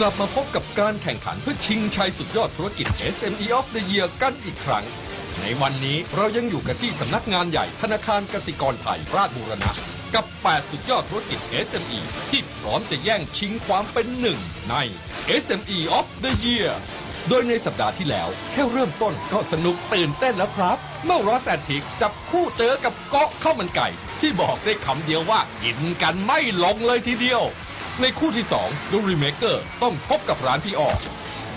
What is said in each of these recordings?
กลับมาพบกับการแข่งขันเพื่อชิงชัยสุดยอดธุรกิจ SME of the Year กันอีกครั้ง ในวันนี้เรายังอยู่กันที่สำนักงานใหญ่ธนาคารกสิกรไทยราชบูรณะ กับ 8 สุดยอดธุรกิจ SME ที่พร้อมจะแย่งชิงความเป็นหนึ่งใน SME of the Year โดยในสัปดาห์ที่แล้ว แค่เริ่มต้นก็สนุกตื่นเต้นแล้วครับ เมื่อรอสแอนทิกจับคู่เจอกับเกาะข้าวมันไก่ ที่บอกได้คำเดียวว่ากินกันไม่ลงเลยทีเดียว ในคู่ที่2ดูรีเมเกอร์ต้องพบกับร้านพี่ออ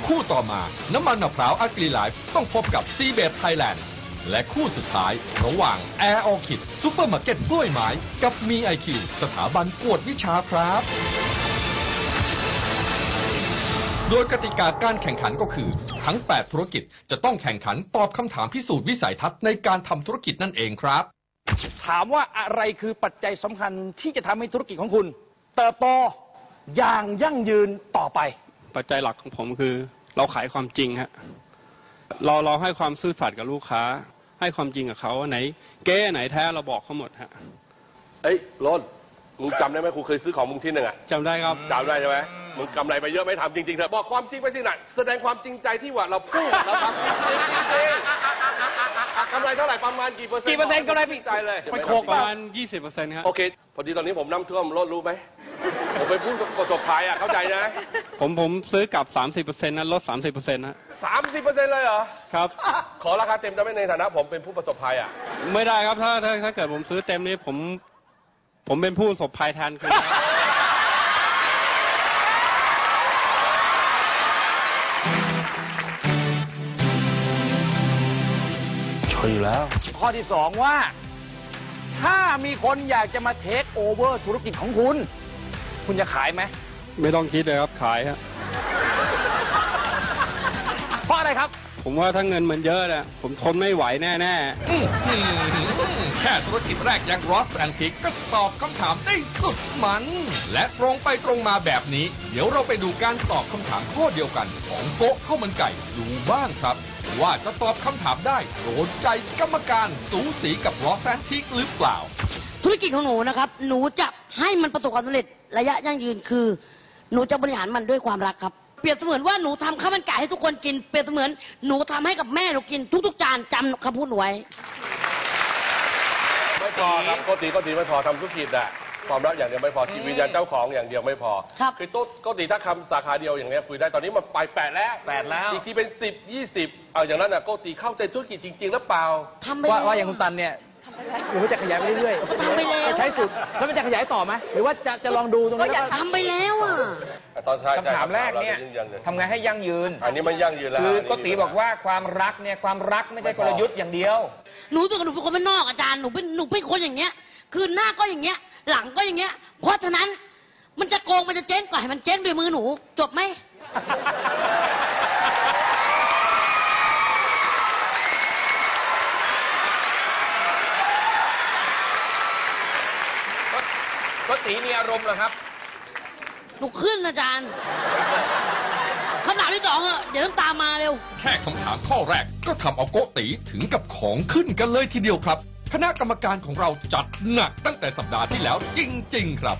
คู่ต่อมาน้ำมันมะพร้าวอักลีไลฟ์ต้องพบกับซีเบดไทยแลนด์และคู่สุดท้ายระหว่างแอร์ออคิดซูเปอร์มาร์เก็ตกล้วยไม้กับมีไอคิวสถาบันกวดวิชาครับ โดยกติกาการแข่งขันก็คือ ทั้ง 8 ธุรกิจจะต้องแข่งขันตอบคำถามพิสูจน์วิสัยทัศน์ในการทำธุรกิจนั่นเองครับ ถามว่าอะไรคือปัจจัยสำคัญที่จะทำให้ธุรกิจของคุณ เติบโต อย่างยั่งยืนต่อไป ปัจจัยหลักของผมคือ เราขายความจริงฮะเราเราให้ความซื่อสัตย์กับลูกค้า ให้ความจริงกับเขาไหนเก้ไหนแท้เราบอกเขาหมดฮะเอ้ยโรนมึงจำได้ไหมครูเคยซื้อของมึงที่หนึ่งอะจำได้ครับ จำได้ใช่ไหมมึงกำไรไปเยอะไหม่ทำจริงๆเถอะบอกความจริงไปสิน่ะแสดงความจริงใจที่ว่าเราพูดเราทำจริงๆ จริงๆกำไรเท่าไหร่ประมาณกี่เปอร์เซ็นต์กี่เปอร์เซ็นต์กำไรจริงใจเลยไปโคกประมาณ20%ครับโอเคพอดีตอนนี้ผมน้ำท่วมรถรู้ไหมผมไปพูดประสบภัยอะเข้าใจนะ ผมผมซื้อกลับ 30%นะลด30%นะสามสิบเปอร์เซ็นต์เลยเหรอ ครับ ขอราคาเต็มได้ไหมในฐานะ ผมเป็นผู้ประสบภัยอะไม่ได้ครับถ้าถ้าถ้าเกิดผมซื้อเต็มนี้ผม ผมเป็นผู้ประสบภัยแทนคื อข้อที่สองว่า ถ้ามีคนอยากจะมาเทคโอเวอร์ธุรกิจของคุณ คุณจะขายไหม ไม่ต้องคิดเลยครับขายฮะเพราะอะไรครับ ผมว่าถ้าเงินมันเยอะเนี่ยผมทนไม่ไหวแน่อื้อหือแค่ธุรกิจแรกอย่างรอสแอนทิกก็ตอบคำถามได้สุดมัน และตรงไปตรงมาแบบนี้ เดี๋ยวเราไปดูการตอบคำถามข้อเดียวกันของโกะข้าวมันไก่ดูบ้างครับ ว่าจะตอบคำถามได้โดนใจกรรมการสูสีกับรอสแอนทิกหรือเปล่า ธุรกิจของหนูนะครับ หนูจะให้มันประสบความสำเร็จระยะยั่งยืนคือ หนูจะบริหารมันด้วยความรักครับ เปรียบเสมือนว่าหนูทำข้าวมันไก่ให้ทุกคนกิน เปรียบเสมือนหนูทำให้กับแม่หนูกินทุกๆจานจำคำพูดหนูไว้ ไม่พอครับโกติโกติไม่พอทำธุรกิจอะ ความรักอย่างเดียวไม่พอจิตวิญญาณเจ้าของอย่างเดียวไม่พอครับคือโต๊ะโกติถ้าคำสาขาเดียวอย่างเงี้ยคุยได้ตอนนี้มันไปแปดแล้วแปดแล้ว อีกทีเป็นสิบยี่สิบเอาอย่างนั้นอะโกติเข้าใจธุรกิจจริงๆหรือเปล่า ทำไปว่าแล้วว่าอย่างคุณตันเนี่ยหรือว่าจะขยายไปเรื่อยทำไปแล้วใช้สูตรแล้วมันจะขยายต่อไหมหรือว่าจะจะลองดูตรงนี้แล้วก็ทำไปแล้วอะ ตอนท้ายคำถามแรกเนี่ยคำถามราจะงงทำไงให้ยั่งยืน อันนี้มันยั่งยืนแล้วคือโก็ตีบอกว่าความรักเนี่ยความรักไม่ใช่กลยุทธ์อย่างเดียว หนูรู้สึกว่าหนูเป็นคนบ้านนอกอาจารย์ หนูเป็นหนูเป็นคนอย่างเงี้ย คือหน้าก็อย่างเงี้ย หลังก็อย่างเงี้ย เพราะฉะนั้น มันจะโกงมันจะเจ๊งก็ให้มันเจ๊งด้วยมือหนู จบไหม ก็ตีมีอารมณ์เหรอครับ หนูขึ้นอาจารย์คำถามที่สองเหอะเดี๋ยวน้ำตามมาเร็ว แค่คำถามข้อแรกก็ทำเอาโกติถึงกับของขึ้นกันเลยทีเดียวครับ คณะกรรมการของเราจัดหนักตั้งแต่สัปดาห์ที่แล้วจริง ๆ ครับ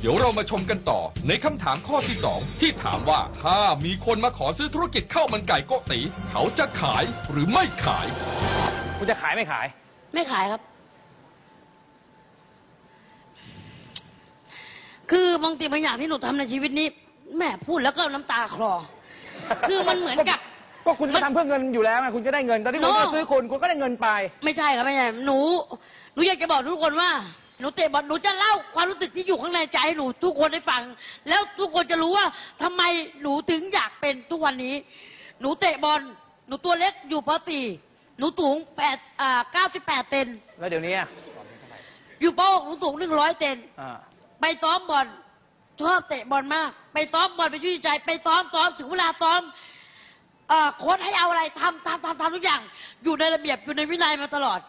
เดี๋ยวเรามาชมกันต่อในคำถามข้อที่สองที่ถามว่าถ้ามีคนมาขอซื้อธุรกิจข้าวมันไก่โกติ เขาจะขายหรือไม่ขาย คุณจะขายไม่ขาย ไม่ขายครับ คือบางทีบางอย่างที่หนูทำในชีวิตนี้แม่พูดแล้วก็น้ำตาคลอ คือมันเหมือนกับ ก็คุณก็ทำเพื่อเงินอยู่แล้วไงคุณจะได้เงิน ตอนที่คุณโน่จะซื้อคุณคุณก็ได้เงินไป ไม่ใช่ครับไม่ใช่หนูหนูอยากจะบอกทุกคนว่าหนูเตะบอลหนูจะเล่าความรู้สึกที่อยู่ข้างในใจให้หนูทุกคนได้ฟัง แล้วทุกคนจะรู้ว่าทำไมหนูถึงอยากเป็นทุกวันนี้ หนูเตะบอลหนูตัวเล็กอยู่ป .4 หนูสูงแปดอ่าเก้าสิบแปดเซนแล้วเดี๋ยวนี้อะอยู่ป .6 หนูสูงหนึ่งร้อยเซน อ่าไปซ้อมบอลชอบเตะบอลมาก ไปซ้อมบอลไปช่วยใจ ไปซ้อมซ้อมถึงเวลาซ้อม เอ่อโค้ชให้เอาอะไรทำทำทำทำทุกอย่าง อยู่ในระเบียบอยู่ในวินัยมาตลอด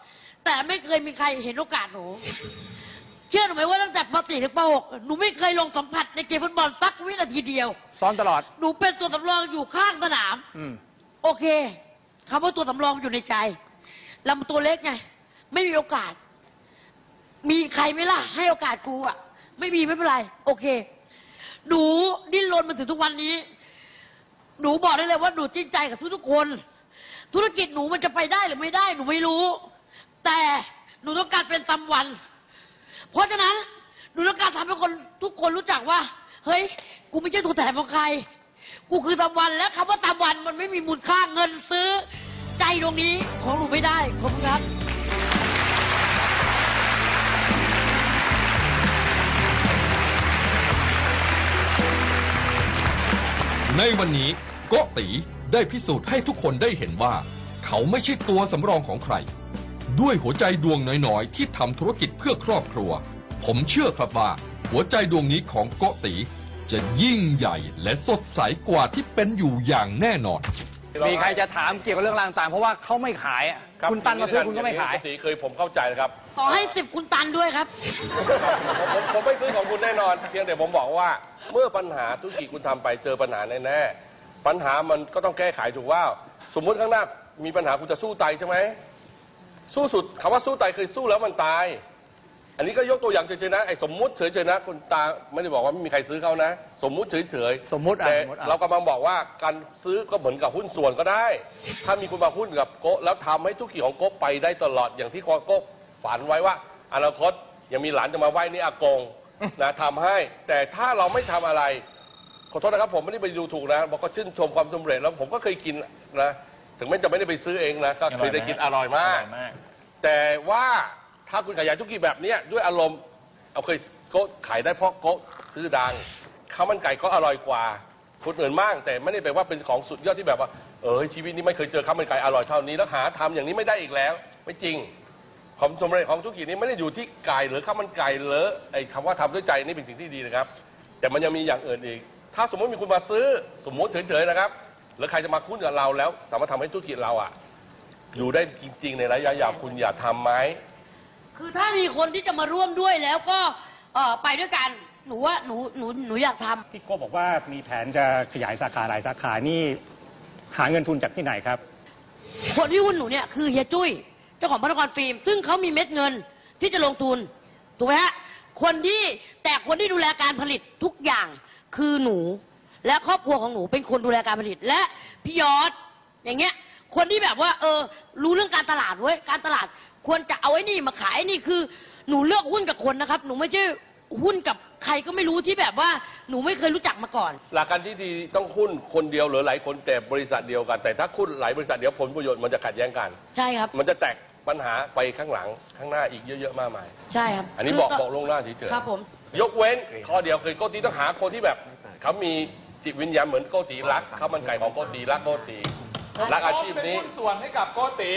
แต่ไม่เคยมีใครเห็นโอกาสหนู เชื่อหนูไหมว่าตั้งแต่ป .4 ถึงป .6 หนูไม่เคยลงสัมผัสในเกมฟุตบอลสักวินาทีเดียว ซ้อมตลอด หนูเป็นตัวสำรองอยู่ข้างสนาม อืม โอเคคำว่าตัวสำรองอยู่ในใจลำตัวเล็กไง ไม่มีโอกาส มีใครไหมล่ะ ให้โอกาสกูอะ ไม่มีไม่เป็นไร โอเค หนูดิ้นรนมาถึงทุกวันนี้ หนูบอกได้เลยว่าหนูจริงใจกับทุกๆคน ธุรกิจหนูมันจะไปได้หรือไม่ได้หนูไม่รู้ แต่หนูต้องการเป็นซัมวัน เพราะฉะนั้นหนูต้องการทำให้คนทุกคนรู้จักว่า เฮ้ย กูไม่ใช่ตัวแทนของใคร กูคือซัมวันและคำว่าซัมวันมันไม่มีมูลค่าเงินซื้อ ใจตรงนี้ของหนูไม่ได้ขอบคุณครับ ในวันนี้โกตีได้พิสูจน์ให้ทุกคนได้เห็นว่า เขาไม่ใช่ตัวสำรองของใคร ด้วยหัวใจดวงน้อยๆ ที่ทำธุรกิจเพื่อครอบครัว ผมเชื่อครับว่า หัวใจดวงนี้ของโกตีจะยิ่งใหญ่และสดใสกว่าที่เป็นอยู่อย่างแน่นอน มีใครจะถามเกี่ยวกับเรื่องรางต่างเพราะว่าเขาไม่ขายอะรับคุณตันมาซื้อคุณก็ไม่ขายปกติเคยผมเข้าใจนะครับ ต่อให้สิบคุณตันด้วยครับผมผมผมไม่ซื้อของคุณแน่นอน เพียงแต่ผมบอกว่า เมื่อปัญหาธุรกิจคุณทำไปเจอปัญหาแน่ๆปัญหามันก็ต้องแก้ไขถูกว่า สมมุติข้างหน้ามีปัญหาคุณจะสู้ตายใช่ไหมสู้สุดคำว่าสู้ตายคือสู้แล้วมันตาย อันนี้ก็ยกตัวอย่างเฉยๆนะไอ้สมมุติเฉยๆนะคุณตาไม่ได้บอกว่าไม่มีใครซื้อเขานะ สมมุติเฉยๆสมมุติอะแต่สมมุติอะ เรากำลังบอกว่าการซื้อก็เหมือนกับหุ้นส่วนก็ได้ ถ้ามีคุณมาหุ้นกับโกะแล้วทำให้ธุรกิจของโกะไปได้ตลอดอย่างที่โกะฝันไว้ว่า อนาคตยังมีหลานจะมาไหว้นี่อากงนะทำให้ แต่ถ้าเราไม่ทำอะไร ขอโทษนะครับผมไม่ได้ไปดูถูกนะบอกก็ชื่นชมความสำเร็จแล้วผมก็เคยกินนะถึงแม้จะไม่ได้ไปซื้อเองนะก็เคยได้กินอร่อยมาก แต่ว่า ถ้าคุณขยายธุรกิจแบบเนี้ยด้วยอารมณ์เอาเคยโกะขายได้เพราะโกะซื้อดังข้าวมันไก่ก็อร่อยกว่าคนอื่นมาก แต่ไม่ได้แปลว่าเป็นของสุดยอดที่แบบว่าเออชีวิตนี้ไม่เคยเจอข้าวมันไก่อร่อยเท่านี้แล้วหาทำอย่างนี้ไม่ได้อีกแล้ว ไม่จริงความสำเร็จของธุรกิจนี้ไม่ได้อยู่ที่ไก่หรือข้าวมันไก่หรือไอ้คำว่าทำด้วยใจนี่เป็นสิ่งที่ดีนะครับ แต่มันยังมีอย่างอื่นอีก ถ้าสมมติมีคุณมาซื้อสมมติเฉยๆนะครับหรือใครจะมาคุ้นกับเราแล้ว สามารถทำให้ธุรกิจเราอะอยู่ได้จริง ๆ ในระยะยาวคุณอยากทำไหม คือถ้ามีคนที่จะมาร่วมด้วยแล้วก็เอ่อไปด้วยกัน หนูว่าหนูหนูหนูอยากทำที่โก้บอกว่ามีแผนจะขยายสาขาหลายสาขานี่หาเงินทุนจากที่ไหนครับ คนที่หุ้นหนูเนี่ยคือเฮียจุ้ยเจ้าของพระนครฟิล์ม ซึ่งเขามีเม็ดเงินที่จะลงทุนถูกไหมฮะคนที่แต่คนที่ดูแลการผลิตทุกอย่างคือหนู และครอบครัวของหนูเป็นคนดูแลการผลิตและพี่ยอดอย่างเงี้ย คนที่แบบว่า เออ รู้เรื่องการตลาดเว้ยการตลาด ควรจะเอาไอ้นี่มาขายไอ้นี่คือ หนูเลือกหุ้นกับคนนะครับ หนูไม่ใช่หุ้นกับใครก็ไม่รู้ที่แบบว่าหนูไม่เคยรู้จักมาก่อน หลักการที่ดีต้องหุ้นคนเดียวหรือหลายคนแต่บริษัทเดียวกัน แต่ถ้าหุ้นหลายบริษัทเดียวผลประโยชน์มันจะขัดแย้งกัน ใช่ครับ มันจะแตกปัญหาไปข้างหลังข้างหน้าอีกเยอะๆมากมาย ใช่ครับอันนี้คืบอกตบอกลวงหน้าเฉยๆครับผม ยกเว้นข้อเดียวคือโกตีต้องหาคนที่แบบเขามีจิตวิญญาณเหมือนโกตีรักเขาวมันไก่ของโกตีรักโกตี รักอาชีพนี้ส่วนให้กับโกติ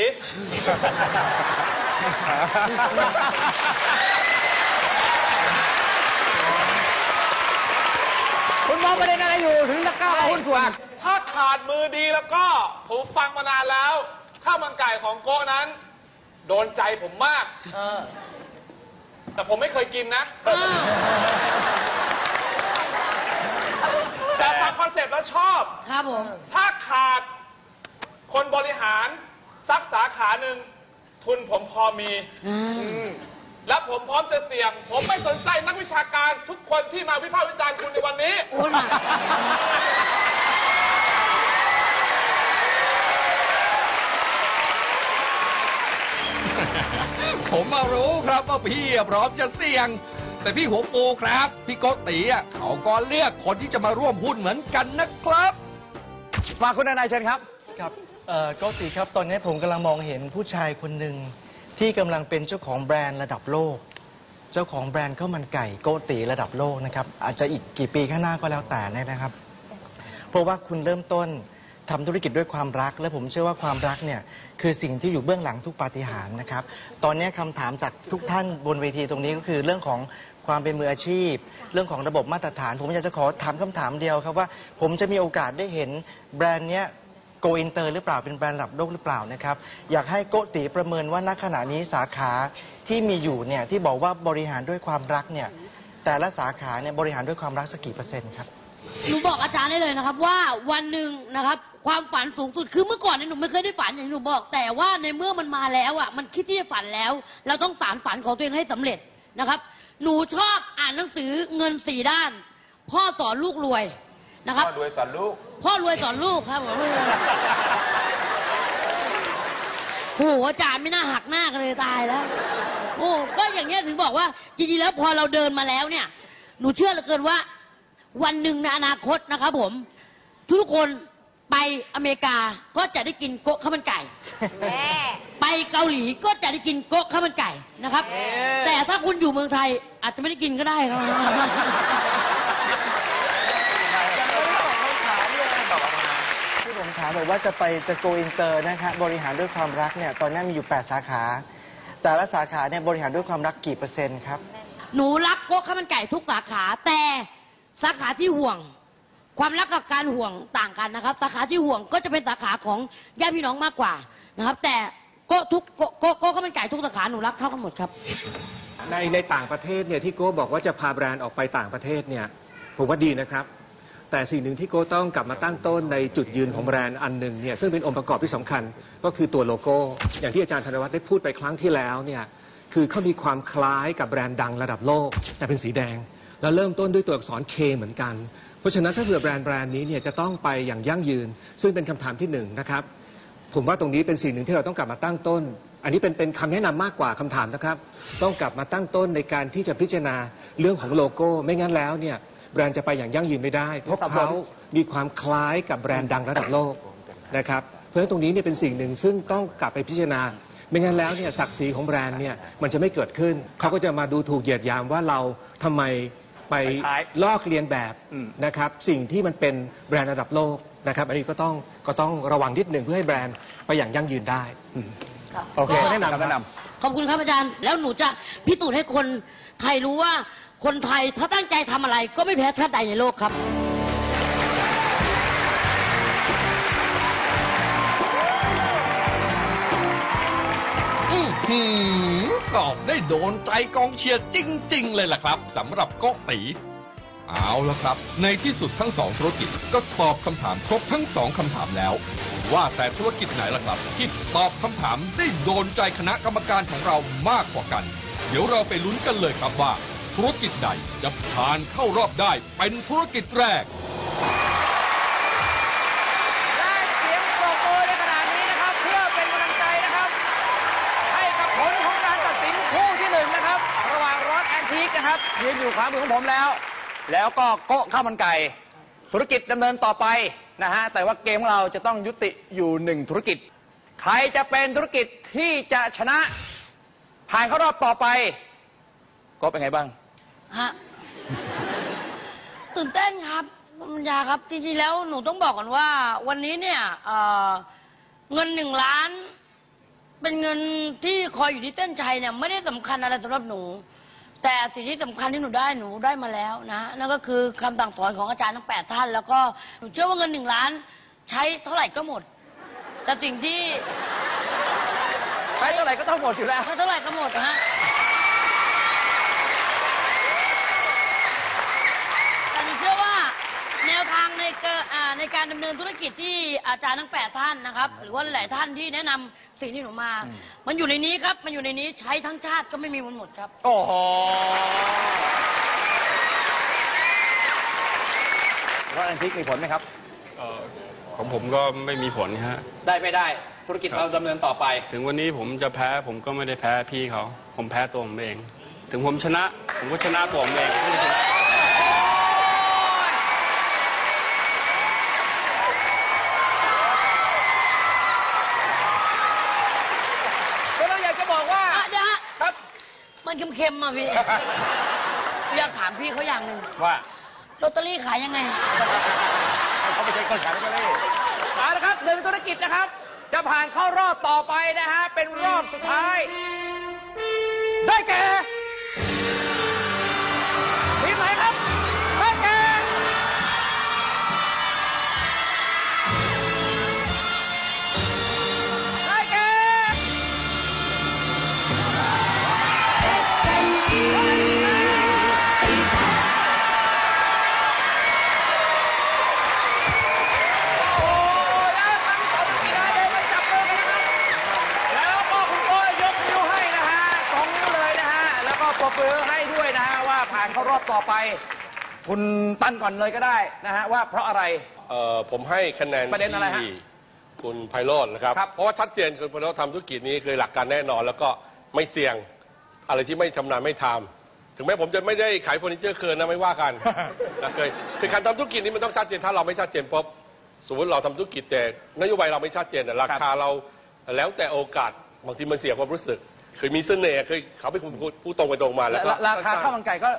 คุณมองประเด็นอะไรอยู่ถึงจะกล้าเอาหุ้นส่วน ถ้าขาดมือดีแล้วก็ ผมฟังมานานแล้วข้าวมันไก่ของโกะนั้น โดนใจผมมาก แต่ผมไม่เคยกินนะ แต่ฟังคอนเซ็ปต์แล้วชอบ ครับผม ถ้าขาด คนบริหารสักสาขาหนึ่งทุนผมพอมี อืม และผมพร้อมจะเสี่ยง ผมไม่สนใจนักวิชาการทุกคนที่มาวิพากษ์วิจารณ์คุณในวันนี้ โอ้ยมาผมมารู้ครับว่าพี่พร้อมจะเสี่ยง แต่พี่หัวปูครับ พี่โกติอะเขาก็เลือกคนที่จะมาร่วมหุ้นเหมือนกันนะครับฝากคุณนายเชิญครับ ครับ เอ่อโกติครับตอนนี้ผมกำลังมองเห็นผู้ชายคนหนึ่งที่กำลังเป็นเจ้าของแบรนด์ระดับโลก เจ้าของแบรนด์ข้าวมันไก่โกติระดับโลกนะครับอาจจะอีกกี่ปีข้างหน้าก็แล้วแต่นะครับ เพราะว่าคุณเริ่มต้นทำธุรกิจด้วยความรัก และผมเชื่อว่าความรักเนี่ยคือสิ่งที่อยู่เบื้องหลังทุกปาฏิหาริย์นะครับ ตอนนี้คำถามจากทุกท่านบนเวทีตรงนี้ก็คือเรื่องของความเป็นมืออาชีพ เรื่องของระบบมาตรฐาน ผมอยากจะขอถามคำถามเดียวครับว่า ผมจะมีโอกาสได้เห็นแบรนด์เนี้ย โกอินเตอร์หรือเปล่าเป็นแบรนด์ระดับโลกหรือเปล่านะครับ อยากให้โกติประเมินว่าณขณะนี้สาขาที่มีอยู่เนี่ยที่บอกว่าบริหารด้วยความรักเนี่ยแต่ละสาขาเนี่ยบริหารด้วยความรักสักกี่เปอร์เซ็นต์ครับ หนูบอกอาจารย์ได้เลยนะครับว่าวันหนึ่งนะครับ ความฝันสูงสุดคือเมื่อก่อนเนี่ยหนูไม่เคยได้ฝันอย่างที่หนูบอก แต่ว่าในเมื่อมันมาแล้วอะมันคิดที่จะฝันแล้ว เราต้องสารฝันของตัวเองให้สำเร็จนะครับ หนูชอบอ่านหนังสือเงินสี่ด้าน พ่อสอนลูกรวย นะครับ พ่อรวยสอนลูก พ่อรวยสอนลูกครับผมโอ้โหอาจารย์ไม่น่าหักหน้ากันเลยตายแล้ว โอ้ก็อย่างเงี้ยถึงบอกว่าจริงๆแล้วพอเราเดินมาแล้วเนี่ย หนูเชื่อเหลือเกินว่า วันหนึ่งในอนาคตนะครับผม ทุกคนไปอเมริกาก็จะได้กินโก๊ะข้าวมันไก่ ไปเกาหลีก็จะได้กินโก๊ะข้าวมันไก่นะครับ แต่ถ้าคุณอยู่เมืองไทยอาจจะไม่ได้กินก็ได้ครับ ที่ผ มถามบอกว่าจะไปจะโกอินเตอร์นะคะบริหารด้วยความรักเนี่ยตอนนี้มีอยู่ 8 สาขา แต่ละสาขาเนี่ยบริหารด้วยความรักกี่เปอร์เซ็นต์ครับ หนูรักโก๊ะข้าวมันไก่ทุกสาขา แต่สาขาที่ห่วง ความรักกับการห่วงต่างกันนะครับ สาขาที่ห่วงก็จะเป็นสาขาของญาติพี่น้องมากกว่านะครับ แต่โก๊ะทุกโก๊ะโก๊ะโก๊ะข้าวมันไก่ทุกสาขาหนูรักเท่ากันหมดครับ ในในต่างประเทศเนี่ยที่โก้บอกว่าจะพาแบรนด์ออกไปต่างประเทศเนี่ยผมว่าดีนะครับ แต่สิ่งหนึ่งที่โก้ต้องกลับมาตั้งต้นในจุดยืนของแบรนด์อันหนึ่งเนี่ยซึ่งเป็นองค์ประกอบที่สำคัญก็คือตัวโลโก้ อย่างที่อาจารย์ธนวัฒน์ได้พูดไปครั้งที่แล้วเนี่ยคือเขามีความคล้ายกับแบรนด์ดังระดับโลก แต่เป็นสีแดง แล้วเริ่มต้นด้วยตัวอักษร K เหมือนกัน เพราะฉะนั้นถ้าเผื่อแบรนด์แบรนด์นี้เนี่ยจะต้องไปอย่างยั่งยืน ซึ่งเป็นคำถามที่หนึ่งนะครับผมว่าตรงนี้เป็นสิ่งหนึ่งที่เราต้องกลับมาตั้งต้น อันนี้เป็นเป็นคำแนะนำมากกว่าคำถามนะครับ ต้องกลับมาตั้งต้นในการที่จะพิจารณาเรื่องของโลโก้ ไม่งั้นแล้วเนี่ย แบรนด์จะไปอย่างยั่งยืนไม่ได้ เพราะเขามีความคล้ายกับแบรนด์ดังระดับโลกนะครับเพราะฉะนั้นตรงนี้เนี่ยเป็นสิ่งหนึ่งซึ่งต้องกลับไปพิจารณา ไม่งั้นแล้วเนี่ยศักดิ์ศรีของแบรนด์เนี่ยมันจะไม่เกิดขึ้น เขาก็จะมาดูถูกเหยียดหยามว่าเราทำไมไปคล้ายลอกเลียนแบบอืมนะครับสิ่งที่มันเป็นแบรนด์ระดับโลกนะครับอันนี้ก็ต้องก็ต้องระวังนิดหนึ่งเพื่อให้แบรนด์ไปอย่างยั่งยืนได้อืมโอเคก็แนะนำแนะนขอบคุณครับอาจารย์แล้วหนูจะพิสูจน์ให้คนไทยรู้ว่า คนไทยถ้าตั้งใจทำอะไรก็ไม่แพ้ชาติใดในโลกครับ อื้อหือตอบได้โดนใจกองเชียร์จริง ๆ เลยล่ะครับสำหรับโกตีเอาละครับ ในที่สุดทั้งสองธุรกิจก็ตอบคำถามครบทั้งสองคำถามแล้ว ว่าแต่ธุรกิจไหนล่ะครับ ที่ตอบคำถามได้โดนใจคณะกรรมการของเรามากกว่ากัน เดี๋ยวเราไปลุ้นกันเลยครับว่า ธุรกิจใดจะผ่านเข้ารอบได้เป็นธุรกิจแรก และเสียงปรบมือในขณะนี้นะครับ เพื่อเป็นกำลังใจนะครับ ให้กับผลของการตัดสินคู่ที่หนึ่งนะครับ ระหว่างรอดแอนทีกนะครับยืนอยู่ขวามือของผมแล้ว แล้วก็โก๊ะข้าวมันไก่ ธุรกิจดำเนินต่อไปนะฮะแต่ว่าเกมของเราจะต้องยุติอยู่หนึ่งธุรกิจ ใครจะเป็นธุรกิจที่จะชนะ ผ่านเข้ารอบต่อไป ก็เป็นไงบ้าง ฮะ ตื่นเต้นครับคุณปัญญาครับ จริงๆแล้วหนูต้องบอกก่อนว่า วันนี้เนี่ยเอ่อเงินหนึ่งล้าน เป็นเงินที่คอยอยู่ที่เส้นชัยเนี่ยไม่ได้สำคัญอะไรสำหรับหนู แต่สิ่งที่สำคัญที่หนูได้หนูได้มาแล้วนะนั่นก็คือคำสั่งสอนของอาจารย์ทั้งแปดท่าน แล้วก็หนูเชื่อว่าเงินหนึ่งล้าน ใช้เท่าไหร่ก็หมด แต่สิ่งที่ ใช้เท่าไหร่ก็ต้องหมดอยู่แล้ว ใช้เท่าไหร่ก็หมดนะฮะ แต่หนูเชื่อว่าแนวทาง ในเกอ่าในการดำเนินธุรกิจที่อาจารย์ทั้งแปดท่านนะครับ หรือว่าหลายท่านที่แนะนำสิ่งที่หนูมา มันอยู่ในนี้ครับ มันอยู่ในนี้ใช้ทั้งชาติก็ไม่มีวันหมดครับ โอ้โหรอดแอนทิกมีผลไหมครับ เอ่อของผมก็ไม่มีผลฮะ ได้ไม่ได้ธุรกิจเราดำเนินต่อไป ถึงวันนี้ผมจะแพ้ผมก็ไม่ได้แพ้พี่เขา ผมแพ้ตัวผมเอง ถึงผมชนะ ผมก็ชนะตัวผมเองไม่ได้ชนะ ก็เราอยากจะบอกว่า อะเดี๋ยวฮะ ครับ มัน เค็มๆมาพี่ อยากถามพี่เขาอย่างหนึ่งว่าลอตเตอรี่ขายยังไง เขาไม่ใช่คนขายลอตเตอรี่เอาละครับหนึ่งธุรกิจนะครับ จะผ่านเข้ารอบต่อไปนะฮะ เป็นรอบสุดท้าย ได้แก่ ก่อนเลยก็ได้นะฮะว่าเพราะอะไร เอ่อผมให้คะแนนประเด็นอะไรฮะที่คุณไพโรจน์นะครับ ครับเพราะว่าชัดเจนคุณไพโรจน์ทำธุรกิจนี้คือหลักการแน่นอน แล้วก็ไม่เสี่ยงอะไรที่ไม่ชำนาญไม่ทำถึงแม้ผมจะไม่ได้ขายเฟอร์นิเจอร์เคินนะไม่ว่ากัน นะเคยคือการทำธุรกิจนี้มันต้องชัดเจนถ้าเราไม่ชัดเจนปุ๊บสมมติเราทำธุรกิจแต่นโยบายเราไม่ชัดเจนแต่ราคาเราแล้วแต่โอกาสบางทีมันเสียความรู้สึกเคยมีเสน่ห์เคยเขาเป็นคนพูดพูดตรงไปตรงมาแล้วก็ ราราคาข้าวมันไก่ก็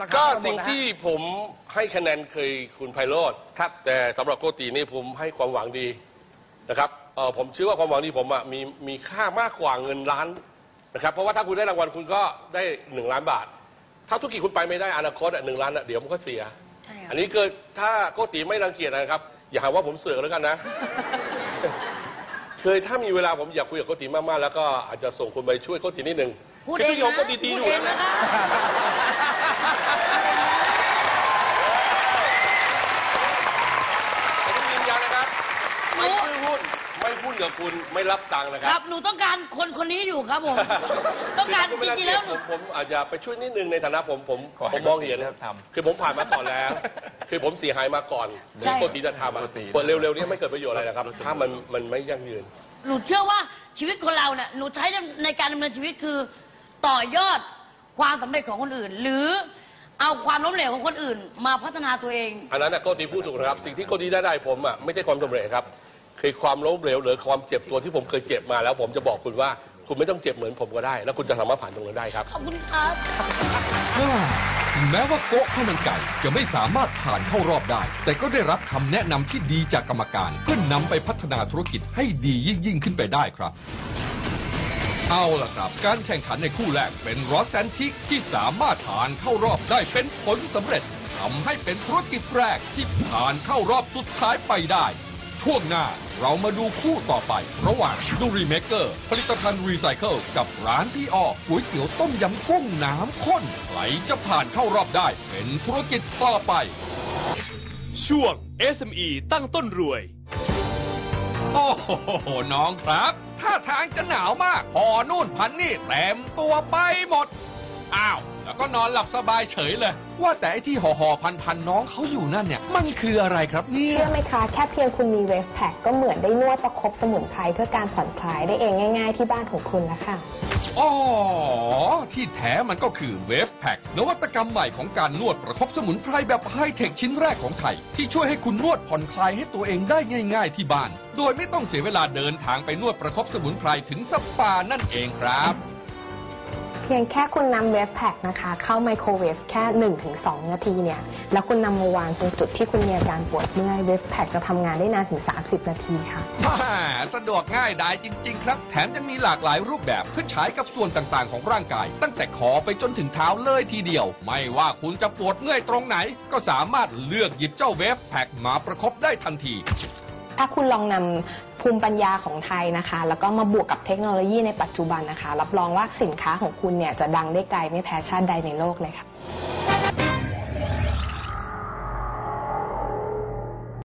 ราคาก็ทั้หมดสิ่งนะฮะที่ผมให้คะแนนเคยคุณไพโรธครับ แต่สำหรับโกตีนี่ผมให้ความหวังดีนะครับเอ่อผมเชื่อว่าความหวังดีผมอะมีมีค่ามากกว่าเงินล้านนะครับเพราะว่าถ้าคุณได้รางวัลคุณก็ได้หนึ่งล้านบาท ถ้าธุรกิจคุณไปไม่ได้อนาคตอะหนึ่งล้านอะเดี๋ยวมันก็เสีย ใช่ค่ะอันนี้เกิดถ้าโกตีไม่รังเกียจนะครับ อย่าหาว่าผมเสือกแล้วกันนะ เคยถ้ามีเวลาผมอยากคุยกับโกตีมากๆแล้วก็อาจจะส่งคุณไปช่วยโกตีนิดนึงพูดคืเองพี่โยมนะก็ดีๆพูอดยู่เองนะนะ คะ ผมยืนยันนะครับ หนู ไม่ซื้อหุ้น ไม่หุ้ นกับคุณไม่รับตังค์นะคครัรับหนูต้องการคนคนนี้อยู่ครับผม ต้องการคือจไม่ได้ริงๆแล้วหผนู มผมอาจจะไปช่วยนิดนึงในฐานะผมผมขอให้ผมมองเห็นเลิกทำคือผมผ่านมาก่อนแล้ว คือผมเสียหายมาก่อนใช่ ปกติจะทำอะเปิดเร็วๆนี้ไม่เกิดประโยชน์อะไรนะครับ ถ้ามันมันไม่ยั่งยืน หนูเชื่อว่าชีวิตคนเราเนี่ยหนูใช้ในการดำเนินชีวิตคือต่อยอดความสำเร็จของคนอื่น หรือเอาความล้มเหลวของคนอื่น มาพัฒนาตัวเอง อันนั้นนะโกตีพูดถูกนะครับ สิ่งที่โกตีได้ได้ผมอะไม่ใช่ความสำเร็จครับ คือความล้มเหลวหรือความเจ็บตัวที่ผมเคยเจ็บมาแล้ว ผมจะบอกคุณว่าคุณไม่ต้องเจ็บเหมือนผมก็ได้ แล้วคุณจะสามารถผ่านตรงนั้นได้ครับ ขอบคุณครับอ่าถึงแม้ว่าโกะข้าวมันไก่จะไม่สามารถผ่านเข้ารอบได้ แต่ก็ได้รับคำแนะนำที่ดีจากกรรมการเพื่อนนำไปพัฒนาธุรกิจให้ดียิ่งยิ่งขึ้นไปได้ครับ เอาล่ะครับ การแข่งขันในคู่แรกเป็นรอสแซนทิกที่สามารถผ่านเข้ารอบได้เป็นผลสำเร็จทำให้เป็นธุรกิจแรกที่ผ่านเข้ารอบสุดท้ายไปได้ ช่วงหน้าเรามาดูคู่ต่อไป ระหว่างดูรีเมเกอร์ผลิตภัณฑ์รีไซเคิลกับร้านพี่ออก๋วยเตี๋ยวต้มยำกุ้งน้ำข้นใครจะผ่านเข้ารอบได้เป็นธุรกิจต่อไป ช่วง SME ตั้งต้นรวย โอ้โห น้องครับท่าทางจะหนาวมากพอนู่นพันนี่เต็มตัวไปหมด อ้าว แล้วก็นอนหลับสบายเฉยเลย ว่าแต่ไอ้ที่ห่อห่อพันพันๆน้องเขาอยู่นั่นเนี่ย มันคืออะไรครับเนี่ยเชื่อไหมคะ แค่เพียงคุณมีเวฟแพ็กก็เหมือนได้นวดประคบสมุนไพรเพื่อการผ่อนคลายได้เองง่าย ๆ ที่บ้านของคุณแล้วค่ะอ๋อที่แท้มันก็คือเวฟแพ็กนวัตกรรมใหม่ของการนวดประคบสมุนไพรแบบไฮเทคชิ้นแรกของไทย ที่ช่วยให้คุณนวดผ่อนคลายให้ตัวเองได้ง่าย ๆ ที่บ้าน โดยไม่ต้องเสียเวลาเดินทางไปนวดประคบสมุนไพรถึงสปานั่นเองครับเพียงแค่คุณนำเวฟแพ็กนะคะ เข้าไมโครเวฟแค่ 1-2 นาทีเนี่ย แล้วคุณนำมาวางตรงจุดที่คุณมีอาการปวดเมื่อยเวฟแพ็กจะทำงานได้นานถึง 30 นาทีค่ะมาสะดวกง่ายดายจริง ๆ ครับ แถมยังมีหลากหลายรูปแบบเพื่อใช้กับส่วนต่างๆ ของร่างกาย ตั้งแต่คอไปจนถึงเท้าเลยทีเดียว ไม่ว่าคุณจะปวดเมื่อยตรงไหน ก็สามารถเลือกหยิบเจ้าเวฟแพ็กมาประคบได้ทันที ถ้าคุณลองนำ ภูมิปัญญาของไทยนะคะ แล้วก็มาบวกกับเทคโนโลยีในปัจจุบันนะคะ รับรองว่าสินค้าของคุณเนี่ยจะดังได้ไกลไม่แพ้ชาติใดในโลกเลยค่ะ